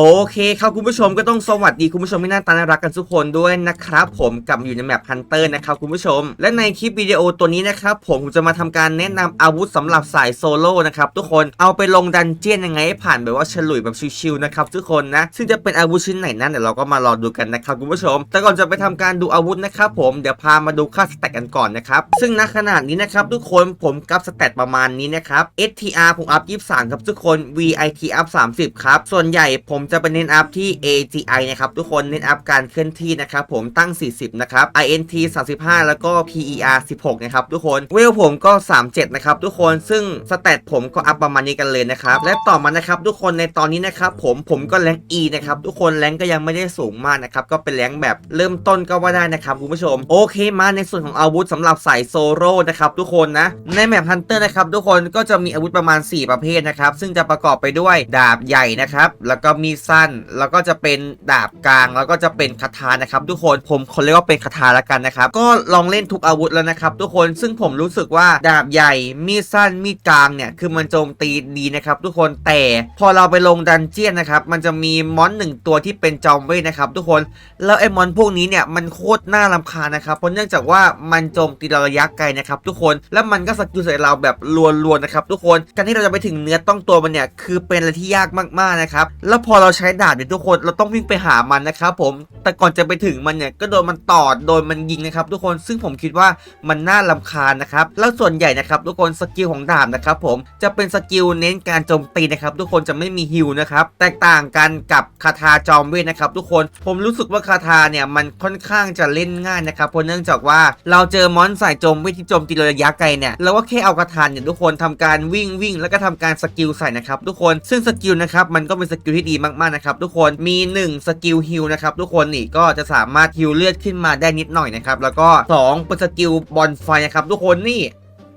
โอเคครับคุณผู้ชมก็ต้องสวัสดีคุณผู้ชมที่น่าตาน่ารักกันทุกคนด้วยนะครับผมกลับอยู่ในแมปฮันเตอร์นะครับคุณผู้ชม และในคลิปวิดีโอตัวนี้นะครับผมจะมาทำการแนะนำอาวุธสำหรับสายโซโล่นะครับทุกคนเอาไปลงดันเจียนยังไงให้ผ่านแบบว่าฉลุยแบบชิวๆนะครับทุกคนนะซึ่งจะเป็นอาวุธชิ้นไหนนั้นเดี๋ยวเราก็มารอดูกันนะครับคุณผู้ชม แต่ก่อนจะไปทำการดูอาวุธนะครับผมเดี๋ยวพามาดูค่าสแต็กกันก่อนนะครับซึ่งณขนาดนี้นะครับทุกคนผมกับสแตตประมาณนี้นะครับ STR ผมอัพ23ครับทุกคน VIT อัพ30ครับส่วนใหญ่ผมจะไปเน้นอัพที่ AGI นะครับทุกคนเน้นอัพการเคลื่อนที่นะครับผมตั้ง 40 นะครับ INT 35 แล้วก็ PER 16 นะครับทุกคนเวลผมก็ 37 นะครับทุกคนซึ่งสแตทผมก็อัพประมาณนี้กันเลยนะครับและต่อมานะครับทุกคนในตอนนี้นะครับผมผมก็แรง E นะครับทุกคนแรงก็ยังไม่ได้สูงมากนะครับก็เป็นแรงแบบเริ่มต้นก็ว่าได้นะครับคุณผู้ชมโอเคมาในส่วนของอาวุธสำหรับสายโซโล่นะครับทุกคนนะในแมปฮันเตอร์นะครับทุกคนก็จะมีอาวุธประมาณ 4 ประเภทนะครับซึ่งจะประกอบไปด้วยดาบใหญ่นะครับแล้วก็มีสั้น แล้วก็จะเป็นดาบกลาง แล้วก็จะเป็นคาถานะครับ ทุกคนผมคนเรียกว่าเป็นคาถาล้วกันนะครับ ก็ลองเล่นทุกอาวุธแล้วนะครับ ทุกคนซึ่งผมรู้สึกว่าดาบใหญ่มีดสั้นมีดกลางเนี่ยคือมันโจมตีดีนะครับ ทุกคนแต่พอเราไปลงดันเจียนนะครับมันจะมีมอนหนึ่งตัวที่เป็นจอมเวทนะครับทุกคนแล้วไอ้มอนพวกนี้เนี่ยมันโคตรน่ารำคาญนะครับเพราะเนื่องจากว่ามันโจมตีราระยะไกลนะครับทุกคนแล้วมันก็สกิลใส่เราแบบรัวๆนะครับทุกคนการที่เราจะไปถึงเนื้อต้องตัวมันเนี่ยคือเป็นอะไรที่ยากมากๆนะครับแล้วพอเราใช้ดาบเนี่ยทุกคนเราต้องวิ่งไปหามันนะครับผมแต่ก่อนจะไปถึงมันเนี่ยก็โดนมันตอดโดนมันยิงนะครับทุกคนซึ่งผมคิดว่ามันน่ารำคาญนะครับแล้วส่วนใหญ่นะครับทุกคนสกิลของดาบนะครับผมจะเป็นสกิลเน้นการโจมตีนะครับทุกคนจะไม่มีฮิลนะครับแตกต่างกันกับคาถาจอมเวทนะครับทุกคนผมรู้สึกว่าคาถาเนี่ยมันค่อนข้างจะเล่นง่ายนะครับเพราะเนื่องจากว่าเราเจอมอนสายโจมเวทที่โจมตีระยะไกลเนี่ยเราก็แค่เอาคาถาเนี่ยทุกคนทำการวิ่งวิ่งแล้วก็ทำการสกิลใส่นะครับทุกคนซึ่งสกิลนะครับมันก็เป็นสกิลที่ดีมากๆนะครับทุกคนมี 1 สกิลฮิลนะครับทุกคนนี่ก็จะสามารถฮิลเลือดขึ้นมาได้นิดหน่อยนะครับแล้วก็2เป็นสกิลบอลไฟนะครับทุกคนนี่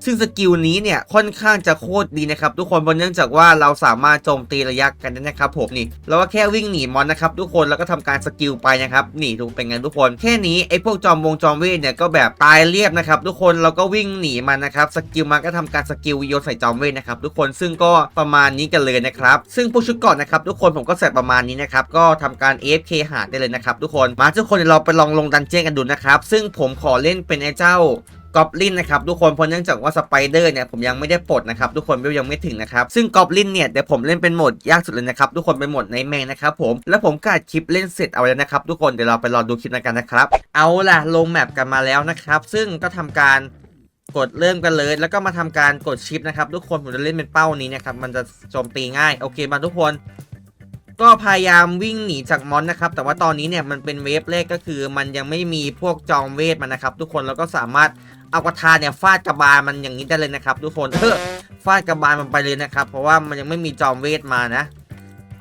ซึ่งสกิลนี้เนี่ยค่อนข้างจะโคตรดีนะครับทุกคนเพราะเนื่องจากว่าเราสามารถโจมตีระยะกันได้นะครับผมนี่เราก็แค่วิ่งหนีมอนนะครับทุกคนแล้วก็ทำการสกิลไปนะครับนี่ดูเป็นไงทุกคนแค่นี้ไอ้พวกจอมวงจอมเวทเนี่ยก็แบบตายเรียบนะครับทุกคนเราก็วิ่งหนีมันนะครับสกิลมันก็ทำการสกิลโยนใส่จอมเวทนะครับทุกคนซึ่งก็ประมาณนี้กันเลยนะครับซึ่งพวกชุดเก่อนนะครับทุกคนผมก็ใส่ประมาณนี้นะครับก็ทำการ AFK หาได้เลยนะครับทุกคนมาทุกคนเดี๋ยวเราไปลองลงดันเจี้ยนกันดูนะครับซึ่งผมขอเล่นเป็นไอ้เจ้า กอบลินนะครับทุกคนเพราะเนื่องจากว่าสไปเดอร์เนี่ยผมยังไม่ได้ปลดนะครับทุกคนเวยังไม่ถึงนะครับซึ่งกอบลินเนี่ยเดี๋ยวผมเล่นเป็นโหมดยากสุดเลยนะครับทุกคนเป็นโหมดในแมงนะครับผมแล้วผมก็คลิปเล่นเสร็จเอาแล้วนะครับทุกคนเดี๋ยวเราไปรอดูคลิปกันนะครับเอาล่ะลงแมปกันมาแล้วนะครับซึ่งก็ทำการกดเริ่มกันเลย แล้วก็มาทำการกดชิปนะครับทุกคนผมจะเล่นเป็นเป้านี้นะครับมันจะโจมตีง่ายโอเคมาทุกคนก็พยายามวิ่งหนีจากมอนนะครับ แต่ว่าตอนนี้เนี่ยมันเป็นเวฟแรกก็คือ มันยังไม่มีพวกจอมเวทมันนะครับ ทุกคนแล้วก็สามารถ เอากระทาเนี่ยฟาดกระบาลมันอย่างนี้ได้เลยนะครับ ทุกคนเออฟาดกระบาลมันไปเลยนะครับ เพราะว่ามันยังไม่มีจอมเวทมานะ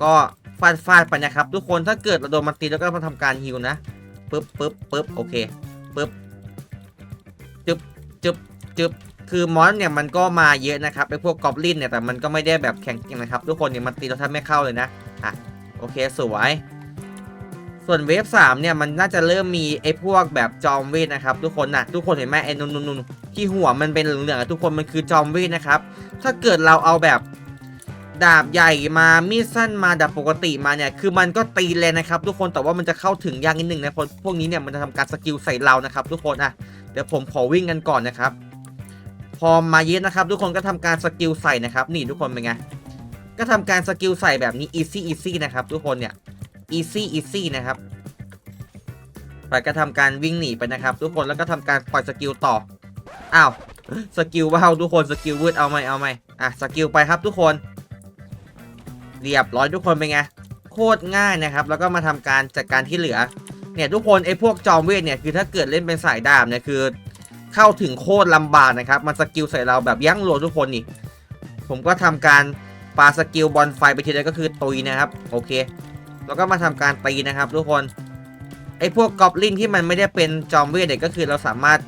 ก็ฟาดฟาดไปนะครับ ทุกคนถ้าเกิดเราโดนมันตีแล้วก็มาทำการฮิวนะปึ๊บปึ๊บปึ๊บโอเคปึ๊บจึ๊บจึ๊บจึ๊บคือมอนเนี่ยมันก็มาเยอะนะครับไอพวกกอบลินเนี่ยแต่มันก็ไม่ได้แบบแข็งจริงนะครับ ทุกคนเนี่ยมันตีเราแทบไม่เข้าเลยนะอะโอเคสวย ส่วนเวฟสามเนี่ยมันน่าจะเริ่มมีไอ้พวกแบบจอมเวทนะครับทุกคนนะทุกคนเห็นไหมไอ้นุ่นๆๆที่หัวมันเป็นเหลืองๆอะทุกคนมันคือจอมเวทนะครับ ถ้าเกิดเราเอาแบบดาบใหญ่มามีดสั้นมาดาบปกติมาเนี่ยคือมันก็ตีเลยนะครับ ทุกคนแต่ว่ามันจะเข้าถึงยากนิดนึงนะเพราะพวกนี้เนี่ยมันจะทำการสกิลใส่เรานะครับ ทุกคนอะเดี๋ยวผมขอวิ่งกันก่อนนะครับ พอมาเย็นนะครับ ทุกคนก็ทำการสกิลใส่นะครับ นี่ทุกคนเป็นไงก็ทำการสกิลใส่แบบนี้ easy easy นะครับ ทุกคนเนี่ย easy easy นะครับไปก็ทำการวิ่งหนีไปนะครับ ทุกคนแล้วก็ทำการปล่อยสกิลต่ออ้าวสกิลว้าวทุกคนสกิลวืดเอาไหมเอาไหมอะสกิลไปครับทุกคน เรียบร้อยทุกคนเป็นไงโคตรง่ายนะครับ แล้วก็มาทำการจัดการที่เหลือเนี่ยทุกคนไอ้พวกจอมเวทเนี่ยคือถ้าเกิดเล่นเป็นสายดาบเนี่ยคือ เข้าถึงโคตรลำบากนะครับ มันสกิลใส่เราแบบยั้งโลทุกคนนี่ ผมก็ทำการปาสกิลบอลไฟไปทีเดียวก็คือตุยนะครับ โอเค แล้วก็มาทำการตีนะครับ ทุกคนไอ้พวกกอบลินที่มันไม่ได้เป็นจอมเวทเนี่ยก็คือเราสามารถ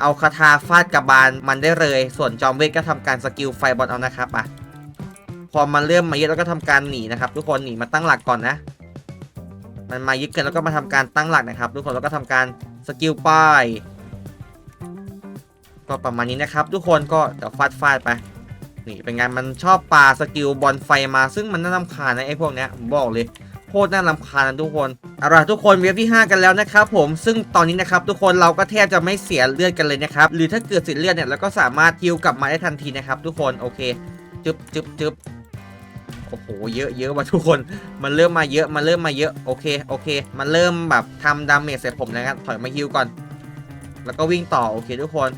เอาคาถาฟาดกระบาลมันได้เลย ส่วนจอมเวทก็ทำการสกิลไฟบอลเอานะครับอะพอมันเริ่มมาเยอะแล้วก็ทำการหนีนะครับ ทุกคนหนีมาตั้งหลักก่อนนะ มันมายึดกันแล้วก็มาทำการตั้งหลักนะครับ ทุกคนแล้วก็ทำการสกิลป้ายก็ประมาณนี้นะครับ ทุกคนก็เดี๋ยวฟาดฟาดไป นี่เป็นไงมันชอบปาสกิลบอลไฟมาซึ่งมันน่ารำคาญนะไอ้พวกเนี้ยบอกเลยโคตรน่ารำคาญนะทุกคนเอาล่ะทุกคนเวฟที่ 5 กันแล้วนะครับผมซึ่งตอนนี้นะครับทุกคนเราก็แทบจะไม่เสียเลือดกันเลยนะครับหรือถ้าเกิดเสียเลือดเนี่ยเราก็สามารถฮิวกลับมาได้ทันทีนะครับทุกคนโอเคจึบจึบจึบโอ้โหเยอะเยอะว่ะทุกคนมันเริ่มมาเยอะมันเริ่มมาเยอะโอเคโอเค มันเริ่มแบบทำดาเมจใส่ผมแล้วครับถอยมาฮิวก่อน แล้วก็วิ่งต่อโอเคทุกคน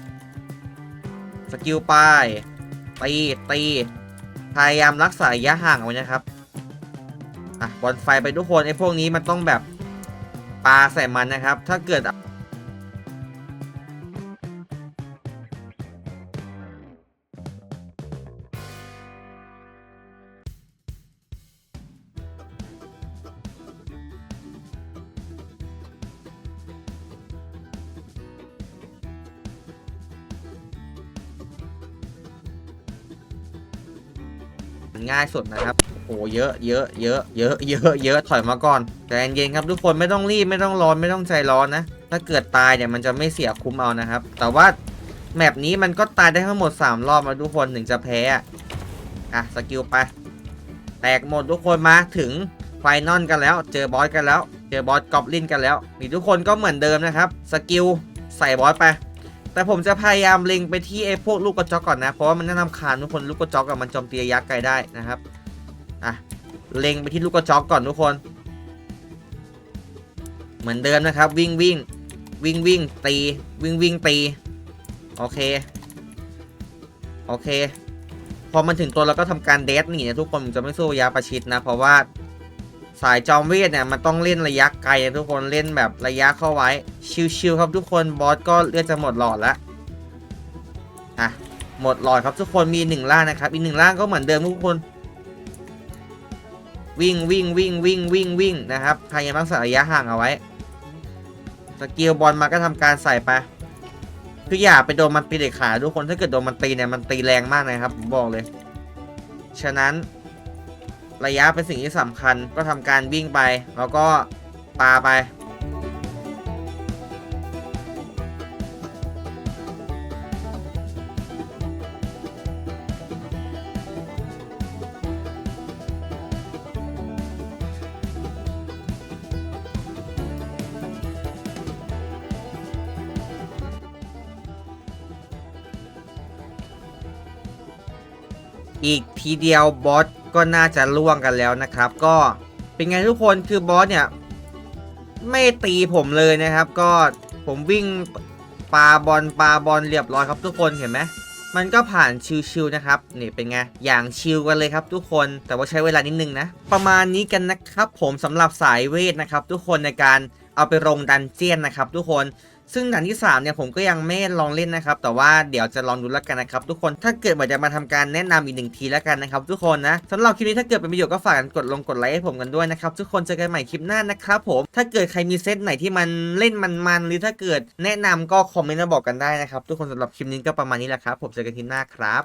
สกิลไป ตีตีพยายามรักษาระยะห่างเอาไว้นะครับอะบอลไฟไปทุกคนไอ้พวกนี้มันต้องแบบปลาใส่มันนะครับ ถ้าเกิด ง่ายสุดนะครับโอ้เยอะเยอะเยอะเยอะเยอะเยอะถอยมาก่อนใจเย็นครับทุกคนไม่ต้องรีบไม่ต้องร้อนไม่ต้องใจร้อนนะ ถ้าเกิดตายเนี่ยมันจะไม่เสียคุ้มเอานะครับ แต่ว่าแมปนี้มันก็ตายได้ทั้งหมด 3 รอบมาทุกคนถึงจะแพ้อะอะสกิลไป แตกหมดทุกคนมาถึงไฟนอลกันแล้ว เจอบอสกันแล้ว เจอบอสกอบลินกันแล้วนี่ทุกคนก็เหมือนเดิมนะครับ สกิลใส่บอสไป แต่ผมจะพยายามเล็งไปที่ไอ้พวกลูกกระจอกก่อนนะ เพราะว่ามันน่านำคาญทุกคนลูกกระจอกกับมันโจมตีระยะไกลได้นะครับ อะ เล็งไปที่ลูกกระจอกก่อนทุกคน เหมือนเดิมนะครับ วิ่งวิ่งวิ่งวิ่งตี วิ่งวิ่งตี โอเค โอเค พอมันถึงตัวเราก็ทำการเดสหนีนะทุกคนผมจะไม่สู้ระยะประชิดนะ เพราะว่า สายจอมเวทเนี่ยมันต้องเล่นระยะไกลนะทุกคนเล่นแบบระยะเข้าไว้ชิวๆครับทุกคนบอสก็เลือดจะหมดหลอดแล้วอะหมดหลอดครับทุกคนมีหนึ่งล่างนะครับอีกหนึ่งล่างก็เหมือนเดิมทุกคน วิ่งวิ่งวิ่งวิ่งวิ่งวิ่งนะครับพยายามรักษาระยะห่างเอาไว้สกิลบอลมาก็ทำการใส่ไปคืออย่าไปโดนมันตีเด็ดขาดทุกคนถ้าเกิดโดนมันตีเนี่ยมันตีแรงมากนะครับผมบอกเลย ฉะนั้น ระยะเป็นสิ่งที่สำคัญ ก็ทำการวิ่งไป แล้วก็ปาไป อีกทีเดียวบอส ก็น่าจะล่วงกันแล้วนะครับ ก็เป็นไงทุกคนคือบอสเนี่ย ไม่ตีผมเลยนะครับ ก็ผมวิ่งปาบอลปาบอลเรียบร้อยครับทุกคนเห็นไหมมันก็ผ่านชิวๆนะครับนี่เป็นไงอย่างชิวกันเลยครับทุกคนแต่ว่าใช้เวลานิดนึงนะ ประมาณนี้กันนะครับ ผมสำหรับสายเวทนะครับ ทุกคนในการเอาไปลงดันเจียนนะครับ ทุกคน ซึ่งด่านที่3เนี่ยผมก็ยังไม่ลองเล่นนะครับ แต่ว่าเดี๋ยวจะลองดูแล้วกันนะครับ ทุกคนถ้าเกิดว่าจะมาทำการแนะนำอีกหนึ่งทีแล้วกันนะครับ ทุกคนนะสำหรับคลิปนี้ถ้าเกิดเป็นประโยชน์ก็ฝากกดลงกดไลค์ให้ผมกันด้วยนะครับ ทุกคนเจอกันใหม่คลิปหน้านะครับผมถ้าเกิดใครมีเซตไหนที่มันเล่นมันๆหรือถ้าเกิดแนะนำก็คอมเมนต์มาบอกกันได้นะครับ ทุกคนสำหรับคลิปนี้ก็ประมาณนี้แหละครับผมเจอกันคลิปหน้าครับ